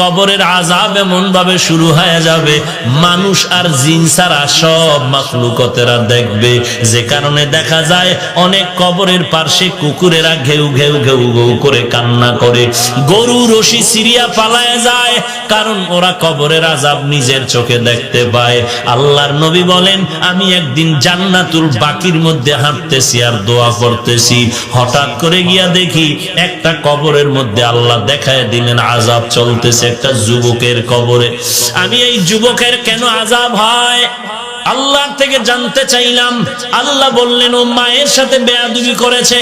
কবরের আজাব এমন ভাবে শুরু হয়ে যাবে, মানুষ আর জিন ছাড়া সব মাখলুকতেরা দেখবে। যে কারণে দেখা যায়, অনেক কবরের পার্শ্বে কুকুরেরা ঘেউ ঘেউ ঘেউ ঘেউ করে কান্না করে। গরু, রশি সিরিয়া পালায় যায়, কারণ ওরা কবরের আজাব নিজের চোখে দেখতে পায়। আল্লাহর নবী বলেন, আমি একদিন জান্নাতুল বাকির মধ্যে হাঁটতেছি আর দোয়া করতেছি। হঠাৎ করে গিয়া দেখি, একটা কবরের মধ্যে আল্লাহ দেখায় দিলেন আজাব চলতেছে। একটা যুবকের কবরে। আমি এই যুবকের কেন আজাব হয়? আল্লাহ থেকে জানতে চাইলাম। আল্লাহ বললেন, ও মায়ের সাথে বেয়াদুবি করেছে।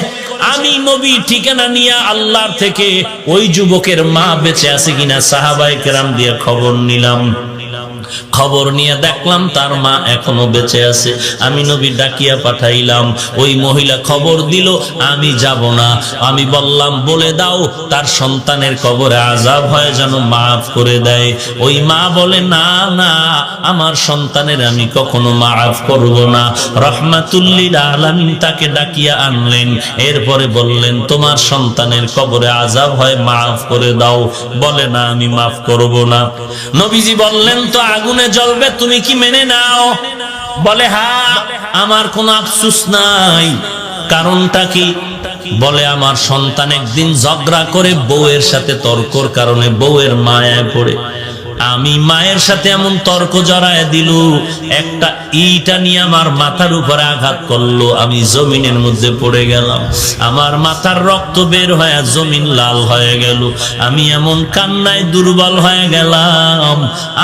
আমি নবী ঠিকানা নিয়ে আল্লাহর থেকে ওই যুবকের মা বেঁচে আছে কিনা সাহাবাই কেরাম দিয়ে খবর নিলাম। খবর নিয়ে দেখলাম তার মা এখনও বেঁচে আছে। আমি নবী ডাকিয়া পাঠাইলাম, ওই মহিলা খবর দিল, আমি যাব না। আমি বললাম, বলে দাও, তার সন্তানের কবরে আজাব হয় যেন মাফ করে দেয়। ওই মা বলে, না না, আমার সন্তানের আমি কখনো মাফ করব না। রহমাতুল্লিল আলামিন তাকে ডাকিয়া আনলেন। এরপরে বললেন, তোমার সন্তানের কবরে আজাব হয়, মাফ করে দাও। বলে, না, আমি মাফ করব না। নবীজি বললেন, তো আগুনে জ্বলবে, তুমি কি মেনে নাও? বলে, হা, আমার কোনো আফসুস নাই। কারণটা কি? বলে, আমার সন্তান একদিন ঝগড়া করে বউয়ের সাথে তর্কর কারণে বউয়ের মায়ায় পড়ে। আমি মায়ের সাথে এমন তর্ক জড়ায় দিল, একটা ইটা নিয়ে আমার মাথার উপরে আঘাত করল, আমি জমিনের মধ্যে পড়ে গেলাম। আমার মাথার রক্ত বের হয়ে জমিন লাল হয়ে গেল, আমি এমন কান্নায় দুর্বল হয়ে গেলাম।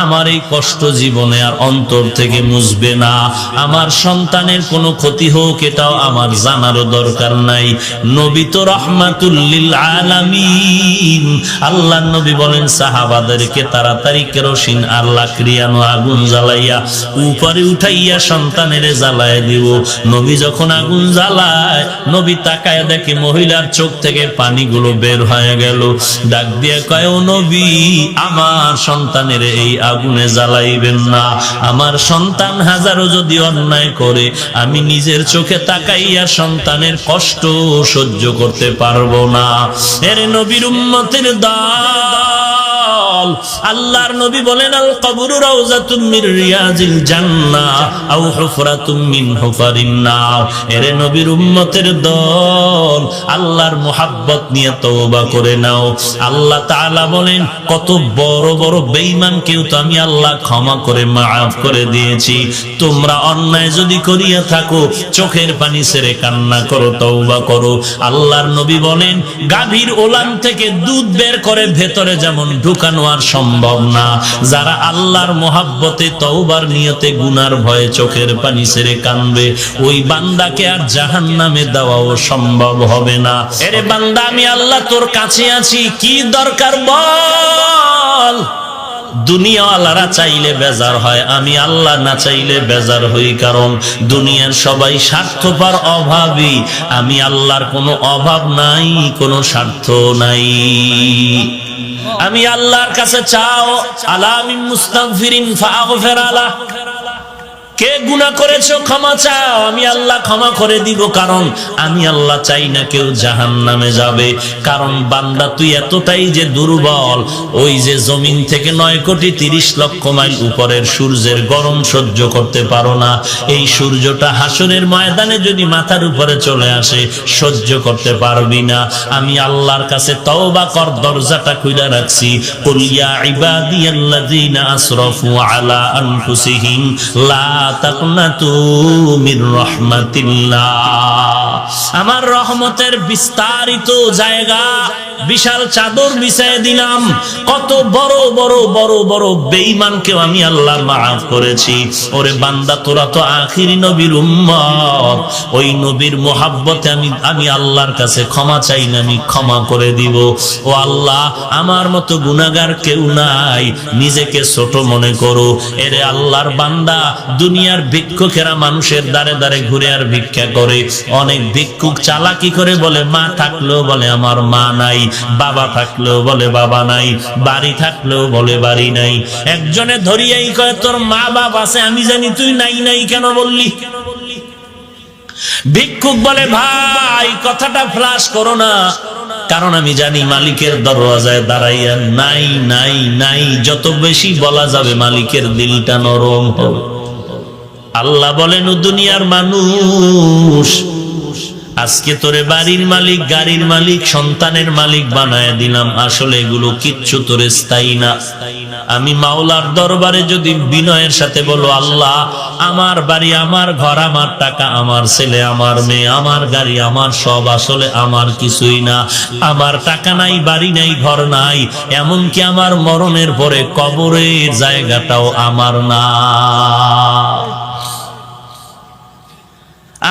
আমার এই কষ্ট জীবনে আর অন্তর থেকে মুছবে না। আমার সন্তানের কোনো ক্ষতি হোক, এটাও আমার জানারও দরকার নাই। নবী তো রহমাতুল্লিল আলামিন। আল্লাহ নবী বলেন, সাহাবাদেরকে তাড়াতাড়ি কেরোসিন আর লাকড়িয়ানো আগুন জ্বালাইয়া উপরে উঠাইয়া সন্তানের জ্বালায় দিব। নবী যখন আগুন জ্বালায়, নবী তাকায় দেখে মহিলার চোখ থেকে পানিগুলো বের হয়ে গেল। ডাক দিয়ে কয় নবী, আমার সন্তানের এই আগুনে জ্বালাইবেন না। আমার সন্তান যদি অন্যায় করে, আমি নিজের চোখে তাকাইয়া সন্তানের কষ্ট সহ্য করতে পারব না। এর নবীর উম্মতের দল আল্লাহর নবী বলেন, আল কবরু রিয়াজিল হুফারিন নবীর উম্মতের দল, আল্লাহর মোহাব্বত নিয়ে তওবা করে নাও। আল্লাহ তাআলা বলেন, কত বড় বড় বেঈমান কেউ তো আমি আল্লাহ ক্ষমা করে মাফ করে দিয়েছি। তোমরা অন্যায় যদি করিয়া থাকো, চোখের পানি ছেড়ে কান্না করো, তওবা করো। আল্লাহর নবী বলেন, গাভীর ওলান থেকে দুধ বের করে ভেতরে যেমন ঢুকানো আর সম্ভব না। যারা আল্লাহর মোহাব্বতে তওবার নিয়তে গুনার ভয়ে চোখের পানি ছেড়ে কানবে, ওই বান্দাকে আর জাহান নামে দেওয়াও সম্ভব হবে না। এরে বান্দা, আমি আল্লাহ তোর কাছে আছি, কি দরকার বল? দুনিয়াওয়ালারা চাইলে বেজার হয়, আমি আল্লাহ না চাইলে বেজার হই কারণ দুনিয়ার সবাই স্বার্থপর অভাবী, আমি আল্লাহর কোনো অভাব নাই, কোনো স্বার্থ নাই। আমি আল্লাহর কাছে চাও আলামিন মুস্তাগফিরিন ফাগফির আলা কে গুনাহ করেছ, ক্ষমা চাও। আমি আল্লাহ ক্ষমা করে দিব, কারণ আমি আল্লাহ চাই না কেউ জাহান নামে যাবে। কারণ বান্দা তুই এতটাই যে দুর্বল, ওই যে জমিন থেকে নয় কোটি তিরিশ লক্ষ মাইল উপরের সূর্যের গরম সহ্য করতে পারো না। এই সূর্যটা হাসনের ময়দানে যদি মাথার উপরে চলে আসে, সহ্য করতে পারবি না। আমি আল্লাহর কাছে তওবা কর, দরজাটা খুলে রাখছি। কুল ইবাদিয়াল্লাযীনা আসরাফু আলা আনফুসিহিম, লা আমার রহমতের বিস্তারিত জায়গা, বিশাল চাদর বিছায় দিলাম। কত বড় বড় বড় বড় বেঈমানকেও আমি আল্লাহ মাফ করেছি। ওরে বান্দা, তোরা তো আখিরি নবীর উম্মত। ওই নবীর মোহাব্বতে আমি আমি আল্লাহর কাছে ক্ষমা চাই না, আমি ক্ষমা করে দিব। ও আল্লাহ, আমার মতো গুনাহগার কেউ নাই। নিজেকে ছোট মনে করো। এরে আল্লাহর বান্দা দুনিয়ার ভিক্ষুকেরা মানুষের দ্বারে দ্বারে ঘুরে আর ভিক্ষা করে। অনেক ভিক্ষুক চালাকি করে বলে, মা থাকলেও বলে আমার মা নাই, বাবা থাকলেও বলে বাবা নাই, বাড়ি থাকলেও বলে বাড়ি নাই। একজনে ধরিয়াই কয়, তোর মা বাবা আছে, আমি জানি তুই নাই নাই কেন বললি? ভিক্ষুক বলে, ভাই, কথাটা ফ্লাশ করো না, কারণ আমি জানি মালিকের দরওয়াজায় দাঁড়াইয়া নাই নাই নাই, যত বেশি বলা যাবে মালিকের দিলটা নরম হবে আল্লাহ বলেন দুনিয়ার মানুষ, আজকে তোরে বাড়ির মালিক, গাড়ির মালিক, সন্তানের মালিক বানায় দিলাম। আসলে এগুলো কিচ্ছু তোরে স্থায়ী না। আমি মাওলার দরবারে যদি বিনয়ের সাথে বলো, আল্লাহ, আমার বাড়ি, আমার ঘর, আমার টাকা, আমার ছেলে, আমার মেয়ে, আমার গাড়ি, আমার সব, আসলে আমার কিছুই না। আমার টাকা নাই, বাড়ি নাই, ঘর নাই, এমনকি আমার মরণের পরে কবরের জায়গাটাও আমার না।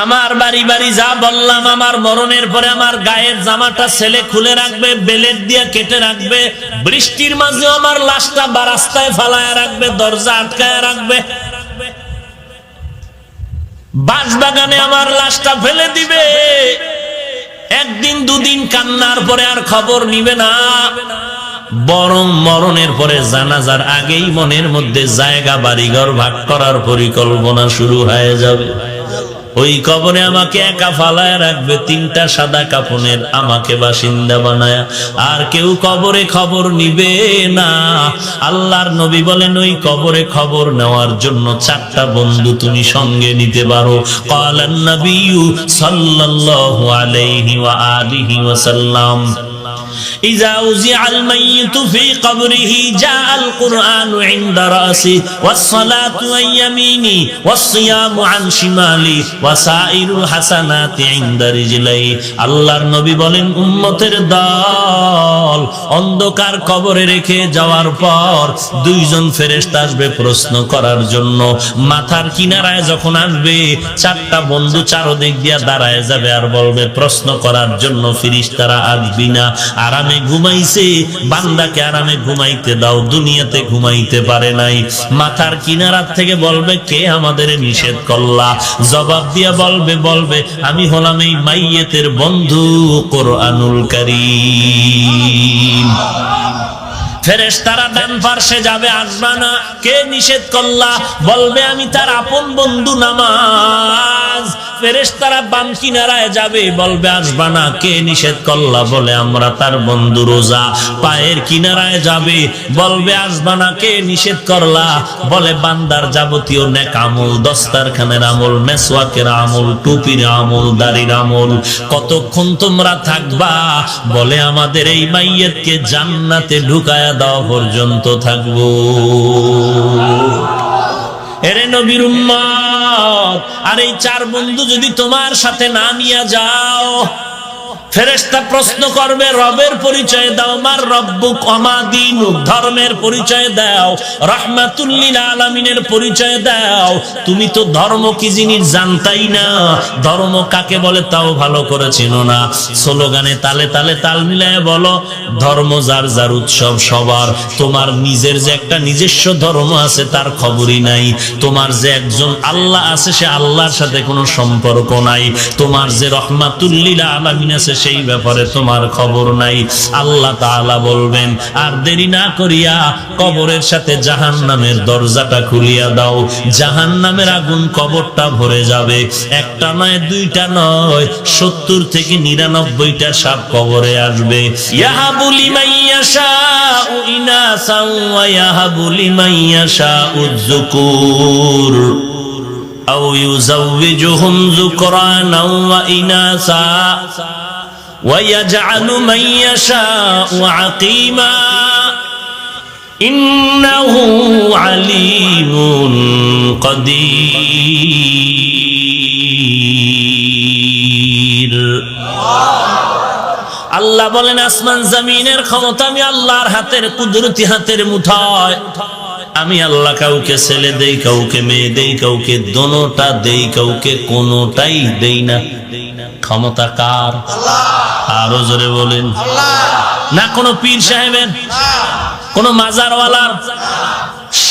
আমার বাড়ি বাড়ি যা বললাম, আমার মরণের পরে আমার গায়ের জামাটা ছেলে খুলে রাখবে, বেলেট দিয়ে কেটে রাখবে, বৃষ্টির মাঝে আমার লাশটা বা রাস্তায় ফালায় রাখবে, দরজা আটকায় রাখবে। বাঁশবাগানে আমার লাশটা ফেলে দিবে। একদিন, দুদিন কান্নার পরে আর খবর নিবে না। বরং মরণের পরে জানাজার আগেই মনের মধ্যে জায়গা, বাড়িঘর ভাগ করার পরিকল্পনা শুরু হয়ে যাবে। ওই কবরে আমাকে একা ফালায় রাখবে, তিনটা সাদা কাপনের আমাকে বাসিন্দা বানায়। আর কেউ কবরে খবর নিবে না। আল্লাহর নবী বলেন, ওই কবরে খবর নেওয়ার জন্য চারটা বন্ধু তুমি সঙ্গে নিতে পারো। কালান নবিয়ু সাল্লাল্লাহু আলাইহি ওয়া আলিহি ওয়াসাল্লাম। إذا وزع الميت في قبره جاء القرآن عند رأسه والصلاة عن يميني والصيام عن شمالي وسائر الحسنات عند رجلي আল্লাহর নবী বলেন উম্মতের দল অন্ধকার কবরে রেখে যাওয়ার পর দুইজন ফেরেশতা আসবে প্রশ্ন করার জন্য মাথার কিনারায় যখন আসবে চারটা বন্ধু চারদিক দিয়া দাঁড়ায় যাবে আর বলবে প্রশ্ন করার জন্য ফিরিস্তারা আসবি না আরামে ঘুমাইছে, বান্দাকে আরামে ঘুমাইতে দাও, দুনিয়াতে ঘুমাইতে পারে নাই। মাথার কিনারার থেকে বলবে, কে আমাদের নিষেধ করলা? জবাব দিয়া বলবে বলবে, আমি হলাম এই মাইয়েতের বন্ধু, কোরআনুল করিম। যাবে, আসবা কে নিষেধ করলা? বলবে, আমি তার আপন বন্ধু নামাজ ফেরেশ তারা বাম কিনারায় যাবে, বলবে, আসবা না, কে নিষেধ করলা? বলে, আমরা তার বন্ধু রোজা পায়ের কিনারায় যাবে। বলবে, আসবা না, কে নিষেধ করলা? বলে, বান্দার যাবতীয় নেক আমল দস্তারখানের আমল, মেসওয়াকের আমল, টুপির আমল, দাড়ির আমল, কতক্ষণ তোমরা থাকবা? বলে, আমাদের এই মাইয়েতকে জান্নাতে ঢুকায়া দাও পর্যন্ত থাকব। এরে নবীর উম্মত আর এই চার বন্ধু যদি তোমার সাথে না নিয়ে যাও ফেরেশতা প্রশ্ন করবে, রবের পরিচয় দাও, মার রব্বু কমা দিন ধর্মের পরিচয় দাও রহমাতুল্লিল আলামিনের পরিচয় দাও, তুমি তো ধর্ম কি জিনিস জানতাই না, ধর্ম কাকে বলে তাও ভালো করে চেনো না। স্লোগানে তালে তালে তাল মিলায় বলো, ধর্ম যার যার উৎসব সবার, তোমার নিজের যে একটা নিজস্ব ধর্ম আছে তার খবরই নাই, তোমার যে একজন আল্লাহ আছে সে আল্লাহর সাথে কোনো সম্পর্ক নাই, তোমার যে রহমাতুল্লিল আলামিন আছে সেই ব্যাপারে তোমার খবর নাই আল্লাহ তাআলা বলবেন আর দেরি না করিয়া কবরের সাথে জাহান নামের দরজাটা খুলিয়া দাও জাহান নামের আগুন কবরটা ভরে যাবে একটা নয় দুইটা নয় সত্তর থেকে নিরানব্বইটা সাপ কবরে আসবে ইয়াহাবুলি মাইয়াশা ইনাসা ওয়া ইয়াহাবুলি মাইয়াশা উযকুর أو يزوجهم ذكرانا وإناثا ويجعل من يشاء عقيما إنه عليم قدير আল্লাহ বলেন আসমান জমিনের ক্ষমতা আমি আল্লাহর হাতের কুদরতি হাতের মুঠায় আমি আল্লাহ কাউকে ছেলে দেই কাউকে মেয়ে দেই কাউকে দোনোটা দেই কাউকে কোনোটাই দেই না ক্ষমতা কার আরও জোরে বলেন। না, কোনো পীর সাহেবের, কোন মাজারওয়ালার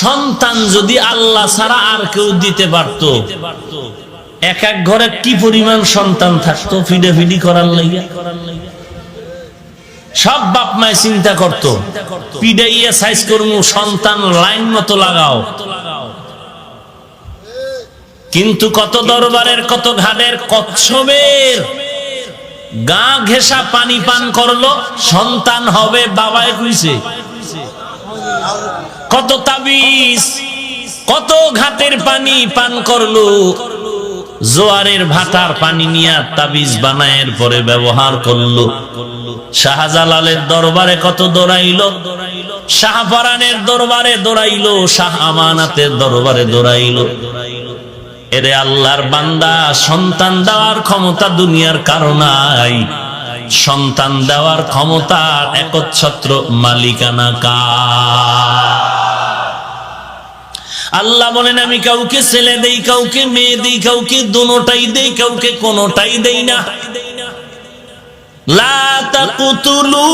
সন্তান যদি আল্লাহ ছাড়া আর কেউ দিতে পারতো, এক এক ঘরে কি পরিমাণ সন্তান থাকতো ফিডে ফিডি করার লাইয়া সব বাপ মায় চিন্তা করতো, পিডাইয়া সাইজ করমু, সন্তান লাইন মতো লাগাও। কিন্তু কত দরবারের, কত ঘাটের, কচ্ছপের গা ঘেঁষা পানি পান করল, সন্তান হবে বাবায় কইছে। কত তাবিজ, কত ঘাটের পানি পান করল। জোয়ারের ভাটার পানি নিয়ে তাবিজ বানায়ের পরে ব্যবহার করল। শাহজালালের দরবারে কত দৌড়াইলো শাহপরানের দরবারে দৌড়াইলো, শাহ আমানাতের দরবারে দৌড়াইলো। এরে আল্লাহর বান্দা, সন্তান দেওয়ার ক্ষমতা দুনিয়ার কারণাই সন্তান দেওয়ার ক্ষমতার একচ্ছত্র মালিকানা কা আল্লাহ বলেন, আমি কাউকে ছেলে দেই, কাউকে মেয়ে দেই, কাউকে দোনোটাই দেই, কাউকে কোনোটাই দেই না। লা তাকুতুলু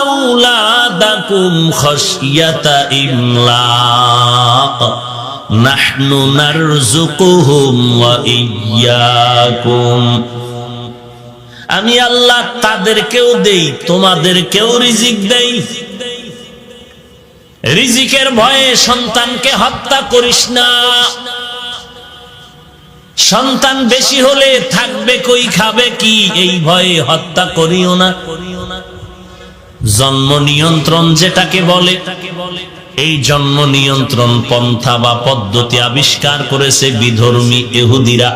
আওলাদাকুম খাশিয়াতা ইমলাক। আমি আল্লাহ তাদেরকেও দেই, তোমাদেরকেও রিজিক দেই। রিজিকের ভয়ে সন্তানকে হত্যা করিস না। সন্তান বেশি হলে থাকবে কই, খাবে কি, এই ভয়ে হত্যা করিও না। জন্ম নিয়ন্ত্রণ যেটাকে বলে। এই জন্ম নিয়ন্ত্রণ পন্থা বা পদ্ধতি আবিষ্কার করেছে বিধর্মী এহুদিরা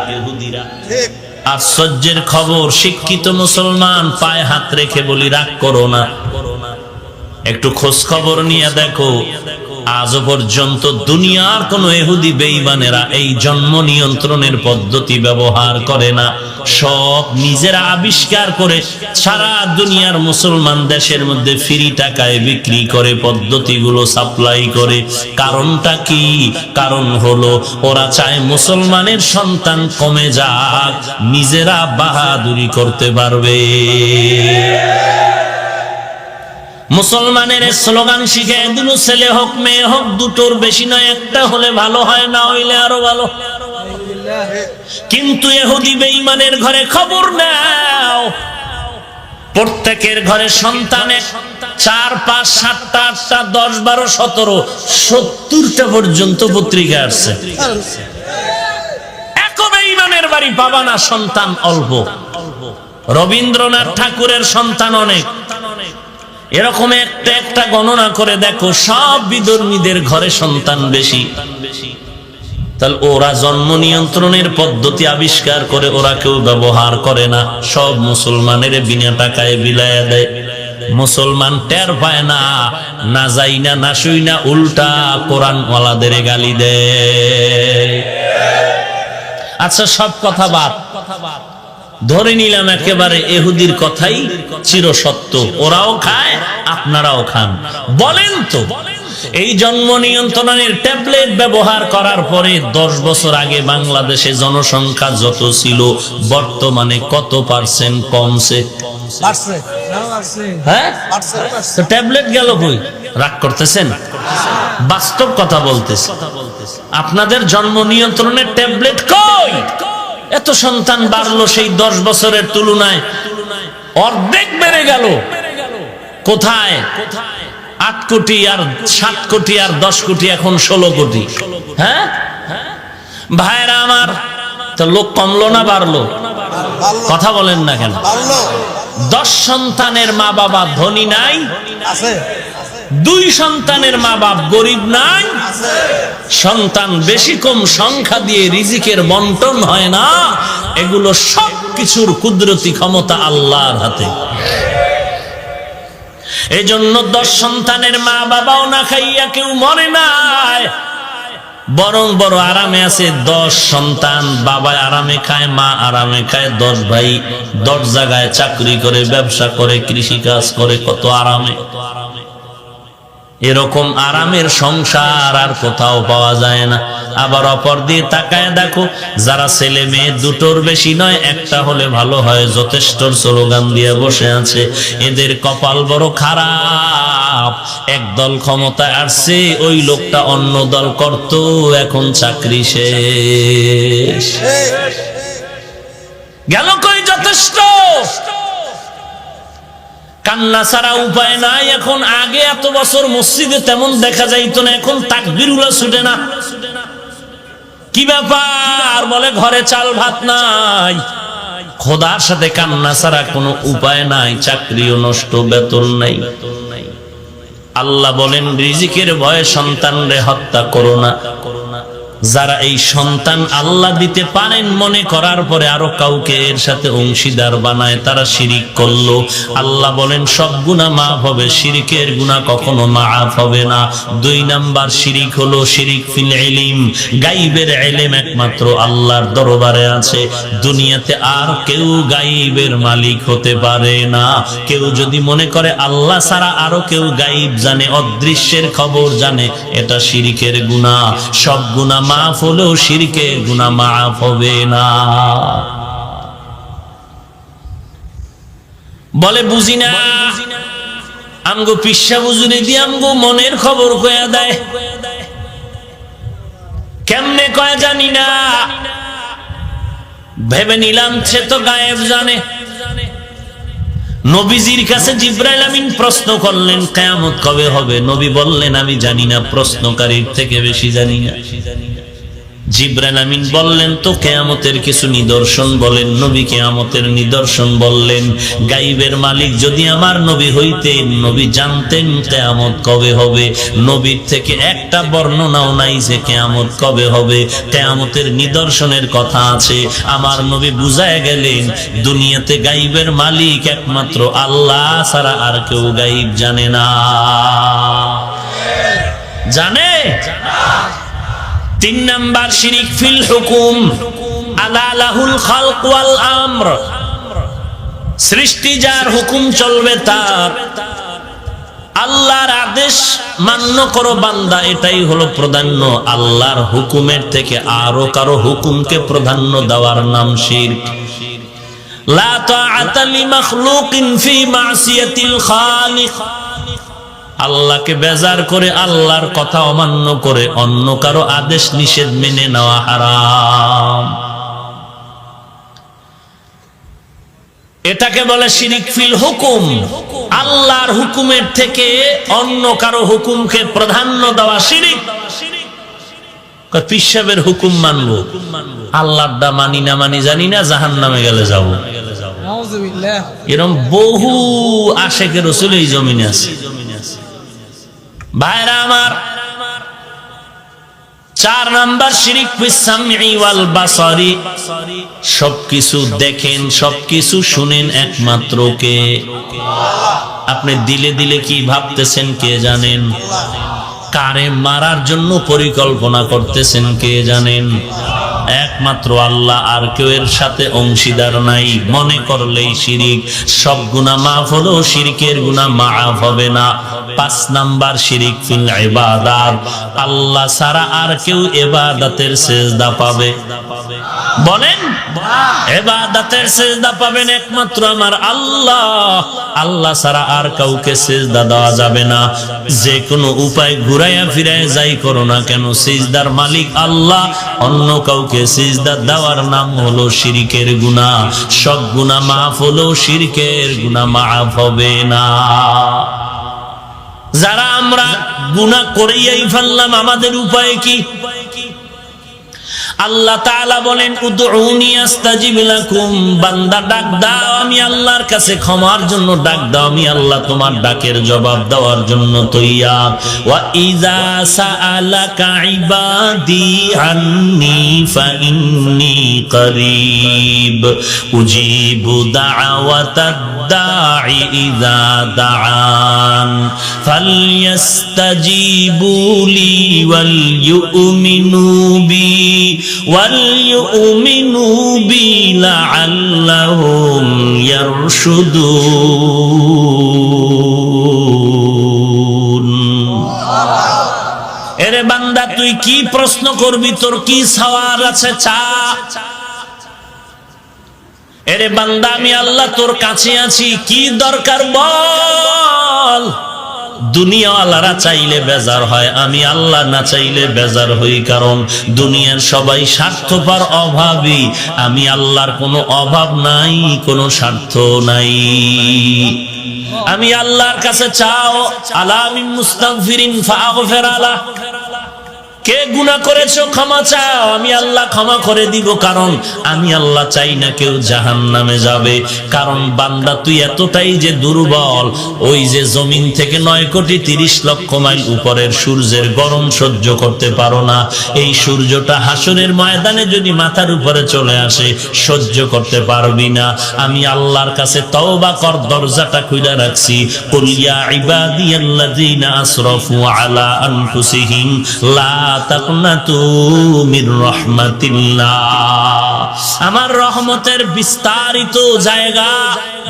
আশ্চর্যের খবর শিক্ষিত মুসলমান পায়ে হাত রেখে বলি রাগ করো না। একটু খোঁজ খবর নিয়ে দেখো আজও পর্যন্ত দুনিয়ার কোন এহুদি বেইমানেরা এই জন্ম নিয়ন্ত্রণের পদ্ধতি ব্যবহার করে না। সব নিজেরা আবিষ্কার করে সারা দুনিয়ার মুসলমান দেশের মধ্যে ফ্রি টাকায় বিক্রি করে, পদ্ধতিগুলো সাপ্লাই করে। কারণটা কি? কারণ হলো ওরা চায় মুসলমানের সন্তান কমে যাক, নিজেরা বাহাদুরি করতে পারবে। মুসলমানের স্লোগান শিখে দিল ছেলে হোক মেয়ে হোক, দুটোর বেশি নয়, একটা হলে ভালো হয়, না হইলে আরও ভালো। কিন্তু এহুদি বেঈমানের ঘরে খবর নাও। প্রত্যেকের ঘরে সন্তানে চার, পাঁচ, সাতটা, আটটা, দশ, বারো, সতেরো, সত্তরটা পর্যন্ত পত্রিকা আসছে বেঈমানের বাড়ি পাবা না, সন্তান অল্প। রবীন্দ্রনাথ ঠাকুরের সন্তান অনেক। এরকম একটা একটা গণনা করে দেখো, সব বিধর্মীদের ঘরে সন্তান বেশি। তাহলে ওরা জন্ম নিয়ন্ত্রণের পদ্ধতি আবিষ্কার করে, ওরা কেউ ব্যবহার করে না। সব মুসলমানের বিনা টাকায় বিলায়া দেয়। মুসলমান টের পায় না না যাই না না শুই না, উল্টা কোরআন ওয়ালাদের গালি দেয়। আচ্ছা সব কথা বাদ কথা বাদ। ধরে নিলাম একেবারে এহুদির কথাই চিরসত্য। ওরাও খায় আপনারাও খান। বলেন তো এই জন্ম নিয়ন্ত্রণের ট্যাবলেট ব্যবহার করার পরে দশ বছর আগে বাংলাদেশে জনসংখ্যা যত ছিল বর্তমানে কত পার্সেন্ট কমছে? হ্যাঁ? ট্যাবলেট গেল কই? রাগ করতেছেন? বাস্তব কথা বলতেছে। আপনাদের জন্ম নিয়ন্ত্রণের ট্যাবলেট কই? এত সন্তান বাড়লো সেই দশ বছরের তুলনায়। অর্ধেক বেড়ে গেল। কোথায়? আট কোটি আর সাত কোটি আর দশ কোটি, এখন ষোলো কোটি। হ্যাঁ? ভাইরা আমার লোক কমলো না বাড়লো? কথা বলেন না কেন? দশ সন্তানের মা বাবা ধনী নাই? দুই সন্তানের মা বাপ গরিব নাই। সন্তান বেশি কম সংখ্যা দিয়ে রিজিকের বন্টন হয় না। এগুলো সব কিছুর কুদরতি ক্ষমতা আল্লাহর হাতে। এই জন্য দশ সন্তানের মা বাবাও না খাইয়া কেউ মরে নাই। বরং বড় আরামে আছে দশ সন্তান, বাবা আরামে খায়, মা আরামে খায়, দশ ভাই দশ জায়গায় চাকরি করে, ব্যবসা করে কৃষি কাজ করে, কত আরামে। এরকম আরামের সংসার আর কোথাও পাওয়া যায় না। আবার অপর দিয়ে তাকায় দেখো যারা ছেলে মেয়ে দুটোর বেশি নয় একটা হলে ভালো হয় যথেষ্ট স্লোগান দিয়ে বসে আছে। এদের কপাল বড় খারাপ। একদল ক্ষমতায় আসছে ওই লোকটা অন্য দল করত এখন চাকরি শেষ। গেল কই যথেষ্ট? কান্না ছাড়া উপায় নাই। এখন আগে এত বছর মসজিদে তেমন দেখা যাইতো না, এখন তাকবির উলা ছুটে না। কি ব্যাপার? বলে, ঘরে চাল ভাত নাই। খোদার সাথে কান্না ছাড়া কোনো উপায় নাই, চাকরিও নষ্ট, বেতন নাই। আল্লাহ বলেন, রিজিকের ভয়ে সন্তানরে হত্যা করো না। যারা এই সন্তান আল্লাহ দিতে পারেন মনে করার পরে আরও কাউকে এর সাথে অংশীদার বানায়, তারা শিরিক করল। আল্লাহ বলেন, সব গুণা মাফ হবে, শিরিকের গুণা কখনো মাফ হবে না। দুই নাম্বার শিরিক হলো শিরিক ফিল ইলিম, গাইবের এলেম একমাত্র আল্লাহর দরবারে আছে। দুনিয়াতে আর কেউ গাইবের মালিক হতে পারে না। কেউ যদি মনে করে আল্লাহ ছাড়া আরও কেউ গাইব জানে, অদৃশ্যের খবর জানে, এটা শিরিকের গুণা সব গুণা মাফ হলেও শিরিকের গুণা মাফ হবে না। বলে, বুঝি না। আমগো পিসা বুঝুরি দিয়ে আমগো মনের খবর কয়া দেয়। কেমনে কয় জানি না। ভেবে নিলাম সে তো গায়েব জানে। নবীজির কাছে জিব্রাইল আমিন প্রশ্ন করলেন, কেয়ামত কবে হবে? নবী বললেন, আমি জানি না, প্রশ্নকারীর থেকে বেশি জানি না। জিব্রাইল আমিন বললেন, তো কেয়ামতের কিছু নিদর্শন বলেন, নবী কেয়ামতের নিদর্শন বললেন, গাইবের মালিক যদি আমার নবী হইতেন, নবী জানতেন কেয়ামত কবে হবে, নবীর থেকে একটা বর্ণনাও নাই যে কেয়ামত কবে হবে, কেয়ামতের নিদর্শনের কথা আছে, আমার নবী বুঝায় গেলেন, দুনিয়াতে গাইবের মালিক একমাত্র আল্লাহ ছাড়া আর কেউ গাইব জানে না। জানে? তিন নাম্বার শিরিক ফিল হুকুম, আলা লাহুল খালক ওয়াল আমর। সৃষ্টি যার হুকুম চলবে তার। আল্লাহর আদেশ মান্য করো বান্দা, এটাই হলো প্রাধান্য। আল্লাহর হুকুমের থেকে আরও কারও হুকুমকে প্রাধান্য দেওয়ার নাম শিরক। লা তাআতা লিমাখলুকিন ফি মাসিয়াতিল খালিক। আল্লাহকে বেজার করে আল্লাহর কথা অমান্য করে অন্য কারও আদেশ নিষেধ মেনে নেওয়া হারাম। এটাকে বলে শিরিক ফিল হুকুম। আল্লাহর হুকুমের থেকে অন্য কারও হুকুমকে প্রাধান্য দেওয়া শিরিক। পিসাবের হুকুম মানবো। আল্লাহটা মানি না মানি জানি না জাহান নামে গেলে যাব। এরকম বহু আশেকের রসুল এই জমিনে আছে। ভাইরা আমার, চার নাম্বার শিরিক বাসারি। সবকিছু দেখেন, সবকিছু শুনেন একমাত্র কে? আপনি দিলে দিলে কি ভাবতেছেন কে জানেন? কারে মারার জন্য পরিকল্পনা করতেছেন কে জানেন? একমাত্র আল্লাহ, আর কেউ এর সাথে অংশীদার নাই। মনে করলেই শিরিক। সব গুণা মাফ হলো, শিরিকের গুণা মাফ হবে না। পাঁচ নাম্বার শিরিক ফিল আল্লাহ ছাড়া আর কেউ ইবাদতের সেজদা পাবে। বলেন সেজদা পাবেন একমাত্র আমার আল্লাহ। আল্লাহ ছাড়া আর কাউকে সেজদা দেওয়া যাবে না। যে কোনো উপায় ঘুরাইয়া ফিরাইয়া যাই করো না কেন, সিজদার মালিক আল্লাহ। অন্য কাউকে সিজদা দেওয়ার নাম হলো শিরিকের গুণা সব গুণা মাফ হলো শিরিকের গুণা মাফ হবে না। যারা আমরা গুণা করেই ফেললাম, আমাদের উপায় কি? আল্লাহ তাআলা বলেন, উদউনি আস্তাজিব বান্দা ডাক দাও, আমি আল্লাহর কাছে ক্ষমার জন্য ডাক দাও। আমি আল্লাহ তোমার ডাকের জবাব দেওয়ার জন্য তৈয়ার। ওয়া ইযা সাআলাকা ইবাদি করিব। وليؤمنوا بي لعلهم يرشدون এরে বান্দা তুই কি প্রশ্ন করবি তোর কি সওয়াল আছে চা এরে বান্দা আমি আল্লাহ তোর কাছে আছি কি দরকার বল দুনিয়াওয়ালারা চাইলে বেজার হয়, আমি আল্লাহ না চাইলে বেজার হই, কারণ দুনিয়ার সবাই স্বার্থপর, অভাবী। আমি আল্লাহর কোনো অভাব নাই, কোনো স্বার্থ নাই। আমি আল্লাহর কাছে চাও আলামিন মুস্তাগফিরিন ফাগফির আলা কে গুনাহ করেছ, ক্ষমা চাও। আমি আল্লাহ ক্ষমা করে দিব, কারণ আমি আল্লাহ চাই না কেউ জাহান নামে যাবে। কারণ বান্দা, তুই এতটাই যে দুর্বল, ওই যে জমিন থেকে নয় কোটি তিরিশ লক্ষ মাইল উপরের সূর্যের গরম সহ্য করতে পারো না। এই সূর্যটা হাসনের ময়দানে যদি মাথার উপরে চলে আসে, সহ্য করতে পারবি না। আমি আল্লাহর কাছে তওবা কর, দরজাটা খুলে রাখছি। কুল ইয়া ইবাদিয়াল্লাযীনা আসরাফু আলা আনফুসিহিম, লা আমার রহমতের বিস্তারিত জায়গা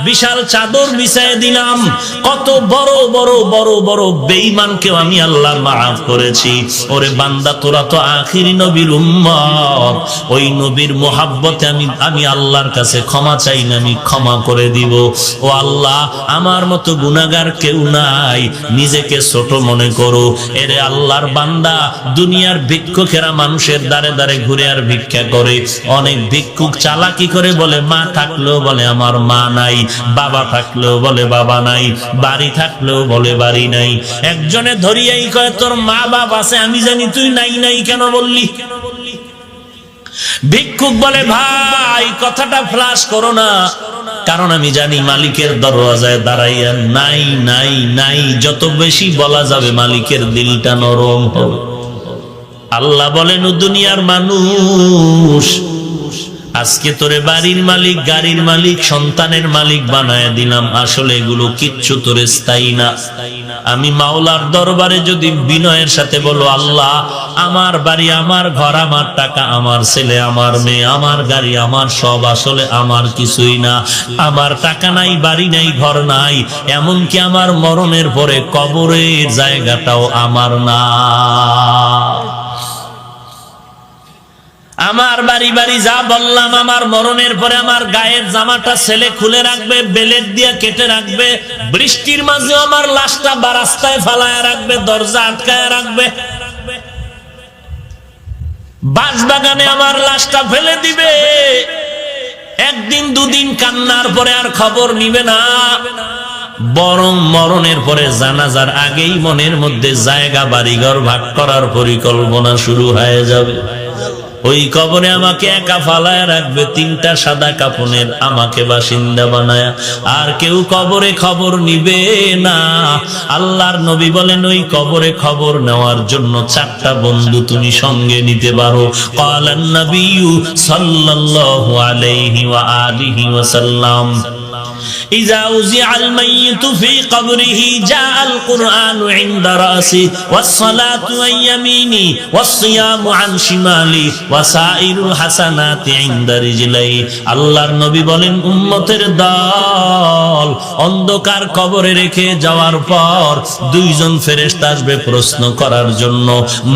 বিশাল চাদর বিছায় দিলাম। কত বড় বড় বড় বড় বেঈমানকেও আমি আল্লাহ মাফ করেছি। ওরে বান্দা, তোরা তো আখিরি নবীর উম্মত। ওই নবীর মোহাব্বতে আমি আমি আল্লাহর কাছে ক্ষমা চাই না আমি ক্ষমা করে দিব। ও আল্লাহ, আমার মতো গুনাহগার কেউ নাই। নিজেকে ছোট মনে করো। এরে আল্লাহর বান্দা, দুনিয়ার ভিক্ষুকেরা মানুষের দ্বারে দ্বারে ঘুরে আর ভিক্ষা করে। অনেক ভিক্ষুক চালাকি করে বলে, মা থাকলেও বলে, আমার মা নাই। বাবা থাকলেও বলে বাবা নাই, বাড়ি থাকলেও বলে বাড়ি নাই। একজনে ধরিয়াই কয়, তোর মা বাবা আছে, আমি জানি তুই নাই নাই কেন বললি? ভিক্ষুক বলে, ভাই, কথাটা ফ্লাশ করো না। কারণ আমি জানি মালিকের দরওয়াজায় দাঁড়াইয়া নাই নাই নাই, যত বেশি বলা যাবে মালিকের দিলটা নরম হবে। আল্লাহ বলেন দুনিয়ার মানুষ আজকে তোরে বাড়ির মালিক, গাড়ির মালিক, সন্তানের মালিক বানায় দিলাম। আসলে এগুলো কিচ্ছু তোরে স্থায়ী না। আমি মাওলার দরবারে যদি বিনয়ের সাথে বলো, আল্লাহ, আমার বাড়ি, আমার ঘর, আমার টাকা, আমার ছেলে, আমার মেয়ে, আমার গাড়ি, আমার সব, আসলে আমার কিছুই না। আমার টাকা নাই, বাড়ি নাই, ঘর নাই, এমনকি আমার মরণের পরে কবরের জায়গাটাও আমার না। আমার বাড়ি বাড়ি যা বললাম, আমার মরণের পরে আমার গায়ের জামাটা ছেলে খুলে রাখবে, বেলেট দিয়ে কেটে রাখবে, বৃষ্টির মাঝে আমার লাশটা বা রাস্তায় ফালায় রাখবে, দরজা আটকায় রাখবে। বাঁশ বাগানে আমার লাশটা ফেলে দিবে। একদিন, দুদিন কান্নার পরে আর খবর নিবে না। বরং মরণের পরে জানাজার আগেই মনের মধ্যে জায়গা, বাড়িঘর ভাগ করার পরিকল্পনা শুরু হয়ে যাবে। ওই কবরে আমাকে একা ফালায় রাখবে, তিনটা সাদা কাপনের আমাকে বাসিন্দা বানায়। আর কেউ কবরে খবর নিবে না। আল্লাহর নবী বলেন, ওই কবরে খবর নেওয়ার জন্য চারটা বন্ধু তুমি সঙ্গে নিতে পারো। কালান নবিয়ু সাল্লাল্লাহু আলাইহি ওয়া ওয়াসাল্লাম। إذا أوزع الميت في قبره جاء القرآن عند رأسي والصلاة عن يميني والصيام عن شمالي وسائر الحسنات عند رجلي আল্লাহর নবী বলেন উম্মতের দল অন্ধকার কবরে রেখে যাওয়ার পর দুইজন ফেরেশতা আসবে প্রশ্ন করার জন্য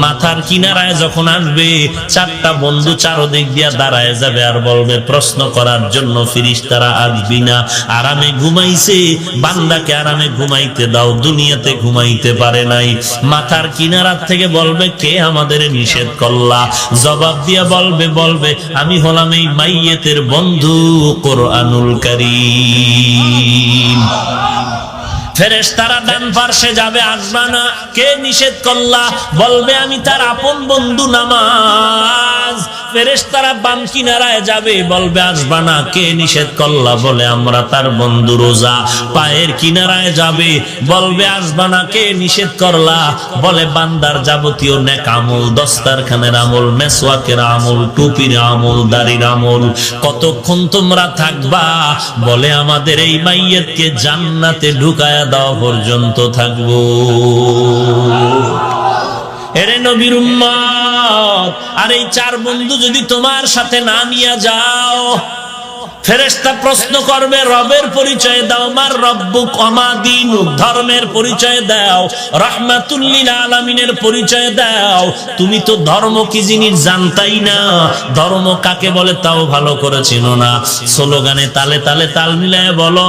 মাথার কিনারায় যখন আসবে চারটা বন্ধু চারদিক দিয়া দাঁড়ায় যাবে আর বলবে প্রশ্ন করার জন্য ফিরিস্তারা আসবি না আরামে ঘুমাইছে, বান্দাকে আরামে ঘুমাইতে দাও, দুনিয়াতে ঘুমাইতে পারে নাই। মাথার কিনারার থেকে বলবে, কে আমাদের নিষেধ করলা? জবাব দিয়া বলবে বলবে, আমি হলাম এই মাইয়েতের বন্ধু, কোরআনুল করিম। ফেরেশ ডান যাবে না কে নিষেধ করলা? বলবে, আমি তার আপন বন্ধু নামাজ। বাম কিনারায় যাবে, বলবে না কে নিষেধ করলা? বলে, আমরা তার বন্ধু রোজা। পায়ের কিনারায় যাবে, বলবে না কে নিষেধ করলা? বলে, বান্দার যাবতীয় নেক আমল দস্তারখানের আমল, মেসওয়াকের আমল, টুপির আমল, দাড়ির আমল, কতক্ষণ তোমরা থাকবা? বলে, আমাদের এই মাইয়েতকে জান্নাতে ঢুকায়া দেওয়া পর্যন্ত থাকব। এরে নবীর উম্মত, আর এই চার বন্ধু যদি তোমার সাথে না নিয়ে যাও ফেরেশতা প্রশ্ন করবে, রবের পরিচয় দাও, মার রব্বু কমা দিন ধর্মের পরিচয় দাও, রহমাতুল্লিল আলামিনের পরিচয় দাও। তুমি তো ধর্ম কি জিনিস জানতাই না, ধর্ম কাকে বলে তাও ভালো করে না। স্লোগানে তালে তালে তাল মিলায় বলো,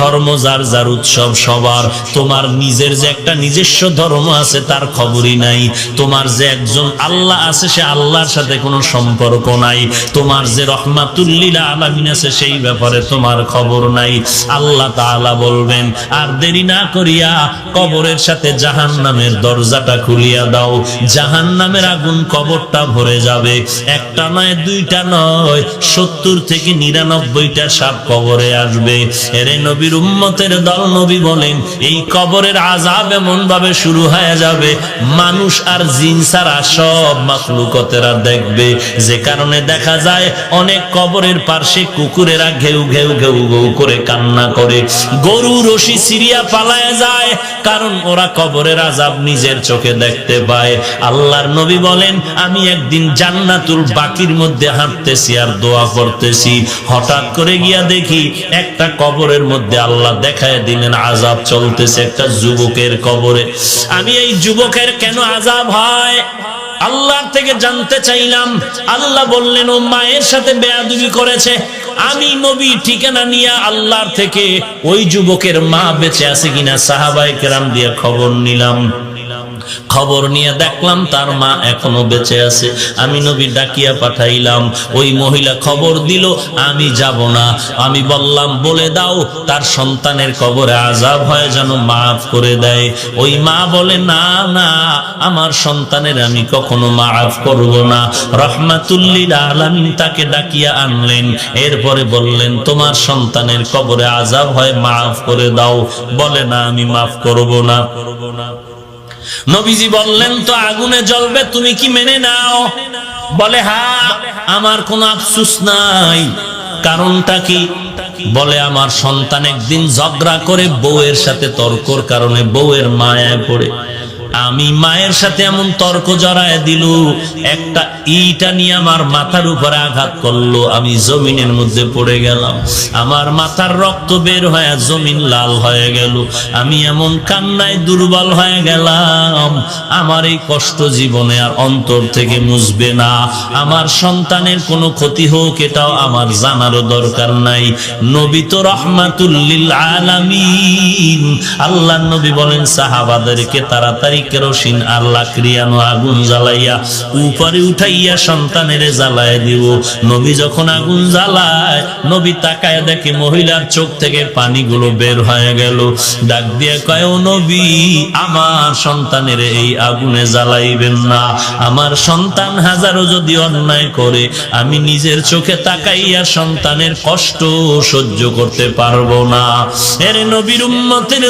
ধর্ম যার যার উৎসব সবার, তোমার নিজের যে একটা নিজস্ব ধর্ম আছে তার খবরই নাই। তোমার যে একজন আল্লাহ আছে সে আল্লাহর সাথে কোনো সম্পর্ক নাই। তোমার যে রহমাতুল্লিল আলামিন আছে সেই ব্যাপারে তোমার খবর নাই। আল্লাহ তাআলা বলবেন, আর দেরি না করিয়া কবরের সাথে জাহান্নামের দরজাটা খুলিয়া দাও। জাহান্নামের আগুন কবরটা ভরে যাবে। একটা নয়, দুইটা নয়, সত্তর থেকে নিরানব্বইটা সাপ কবরে আসবে। এরে নবীর উম্মতের দল নবী বলেন, এই কবরের আজাব এমন ভাবে শুরু হয়ে যাবে। মানুষ আর জিন ছাড়া সব মাখলুকতেরা দেখবে। যে কারণে দেখা যায়, অনেক কবরের পার্শ্বে কুকুরেরা ঘেউ ঘেউ ঘেউ ঘেউ করে কান্না করে। গরু রশি সিরিয়া পালায় যায়, কারণ ওরা কবরের আজাব নিজের চোখে দেখতে পায়। আল্লাহর নবী বলেন, আমি একদিন জান্নাতুল বাকির মধ্যে হাঁটতেছি আর দোয়া করতেছি। হঠাৎ করে গিয়া দেখি একটা কবরের মধ্যে আল্লাহ দেখায় দিলেন আজাব চলতেছে একটা যুবকের কবরে। আমি এই যুবকের কেন আজাব হয়? আল্লাহর থেকে জানতে চাইলাম। আল্লাহ বললেন, ও মায়ের সাথে বেয়াদুবি করেছে। আমি নবী ঠিকানা নিয়ে আল্লাহর থেকে ওই যুবকের মা বেঁচে আছে কিনা সাহাবাই কেরাম দিয়ে খবর নিলাম। খবর নিয়ে দেখলাম তার মা এখনও বেঁচে আছে। আমি নবী ডাকিয়া পাঠাইলাম, ওই মহিলা খবর দিল, আমি যাব না। আমি বললাম, বলে দাও, তার সন্তানের কবরে আজাব হয় যেন মাফ করে দেয়। ওই মা বলে, না না, আমার সন্তানের আমি কখনো মাফ করব না। রহমাতুল্লিল আলামিন তাকে ডাকিয়া আনলেন। এরপরে বললেন, তোমার সন্তানের কবরে আজাব হয়, মাফ করে দাও। বলে, না, আমি মাফ করব না করব না। নবীজি বললেন, তো আগুনে জ্বলবে, তুমি কি মেনে নাও? বলে, হা, আমার কোনো আফসুস নাই। কারণটা কি? বলে, আমার সন্তান একদিন ঝগড়া করে বউয়ের সাথে তর্কর কারণে বউয়ের মায়ায় পড়ে। আমি মায়ের সাথে এমন তর্ক জড়ায় দিল। একটা ইটা নিয়ে আমার মাথার উপরে আঘাত করল। আমি জমিনের মধ্যে পড়ে গেলাম। আমার মাথার রক্ত বের হয়ে জমিন লাল হয়ে গেল। আমি এমন কান্নায় দুর্বল হয়ে গেলাম। আমার এই কষ্ট জীবনে আর অন্তর থেকে মুছবে না। আমার সন্তানের কোনো ক্ষতি হোক, এটাও আমার জানারও দরকার নাই। নবী তো রহমাতুল্লিল আলামিন। আল্লাহ নবী বলেন, সাহাবাদেরকে তাড়াতাড়ি কেরোসিন আর লাকড়িয়ানো আগুন জ্বালাইয়া উপরে উঠাইয়া সন্তানের জ্বালায় দিব। নবী যখন আগুন জ্বালায়, নবী তাকায় দেখে মহিলার চোখ থেকে পানিগুলো বের হয়ে গেল। ডাক দিয়ে কয় নবী, আমার সন্তানের এই আগুনে জ্বালাইবেন না। আমার সন্তান হাজারো যদি অন্যায় করে, আমি নিজের চোখে তাকাইয়া সন্তানের কষ্ট সহ্য করতে পারব না। এর নবীর উম্মতের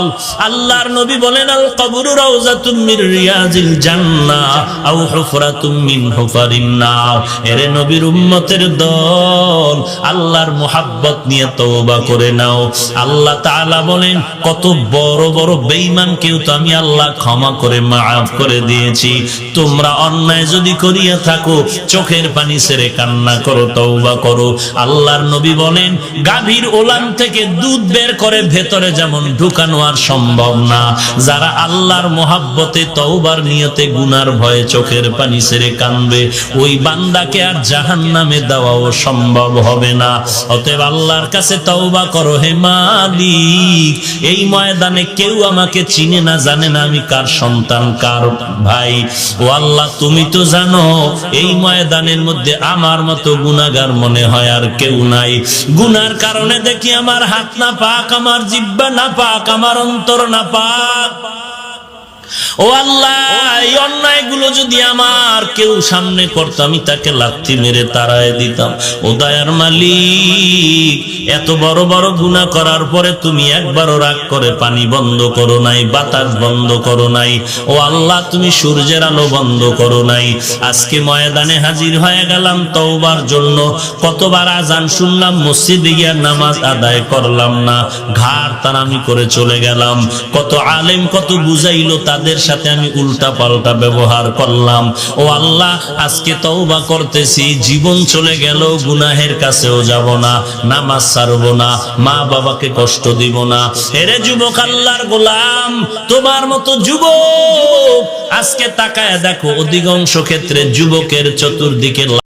দল আল্লাহর নবী বলেন, আল কবরু রাউজাতুম মির রিয়াজিল জান্নাহ, আও হুফরাতুম মিন হুফারিন নার এরে নবীর উম্মতের দল, আল্লাহর মোহাব্বত নিয়ে তওবা করে নাও। আল্লাহ তাআলা বলেন, কত বড় বড় বেঈমান কেউ তো আমি আল্লাহ ক্ষমা করে মাফ করে দিয়েছি। তোমরা অন্যায় যদি করিয়া থাকো, চোখের পানি ছেড়ে কান্না করো, তওবা করো। আল্লাহর নবী বলেন, গাভীর ওলান থেকে দুধ বের করে ভেতরে যেমন ঢুকানো আর সম্ভব না। যারা আল্লাহর মোহাব্বতে তওবার নিয়তে গুনার ভয়ে চোখের পানি ছেড়ে কানবে, ওই বান্দাকে আর জাহান নামে দেওয়াও সম্ভব হবে না। অতএব আল্লাহর কাছে তওবা করো, হে মালিক, এই ময়দানে কেউ আমাকে চিনে না, জানে না আমি কার সন্তান, কার ভাই। ও আল্লাহ, তুমি তো জানো, এই ময়দানের মধ্যে আমার মতো গুনাগার মনে হয় আর কেউ নাই। গুনার কারণে দেখি আমার হাত না পাক, আমার জিব্বা না পাক, আমার অন্তর না পাক। ও আল্লাহ, এই অন্যায়গুলো যদি আমার কেউ সামনে করতো, আমি তাকে লাথি মেরে তাড়ায় দিতাম। ও দয়ার মালিক, এত বড় বড় গুনাহ করার পরে তুমি একবারও রাগ করে পানি বন্ধ করো নাই, বাতাস বন্ধ করো নাই। ও আল্লাহ, তুমি সূর্যের আলো বন্ধ করো নাই। আজকে ময়দানে হাজির হয়ে গেলাম তওবার জন্য। কতবার আজান শুনলাম, মসজিদে গিয়ে নামাজ আদায় করলাম না। ঘাড় তারামি করে চলে গেলাম। কত আলেম কত বুঝাইলো তাদের সাথে আমি উল্টা পাল্টা ব্যবহার করলাম। ও আল্লাহ, আজকে তওবা করতেছি, জীবন চলে গেল, গুনাহের কাছেও যাব না, নামাজ ছাড়বো না মা বাবাকে কষ্ট দিব না। হেরে যুবক আল্লাহর গোলাম, তোমার মতো যুবক, আজকে তাকায় দেখো, অধিকাংশ ক্ষেত্রে যুবকের চতুর্দিকে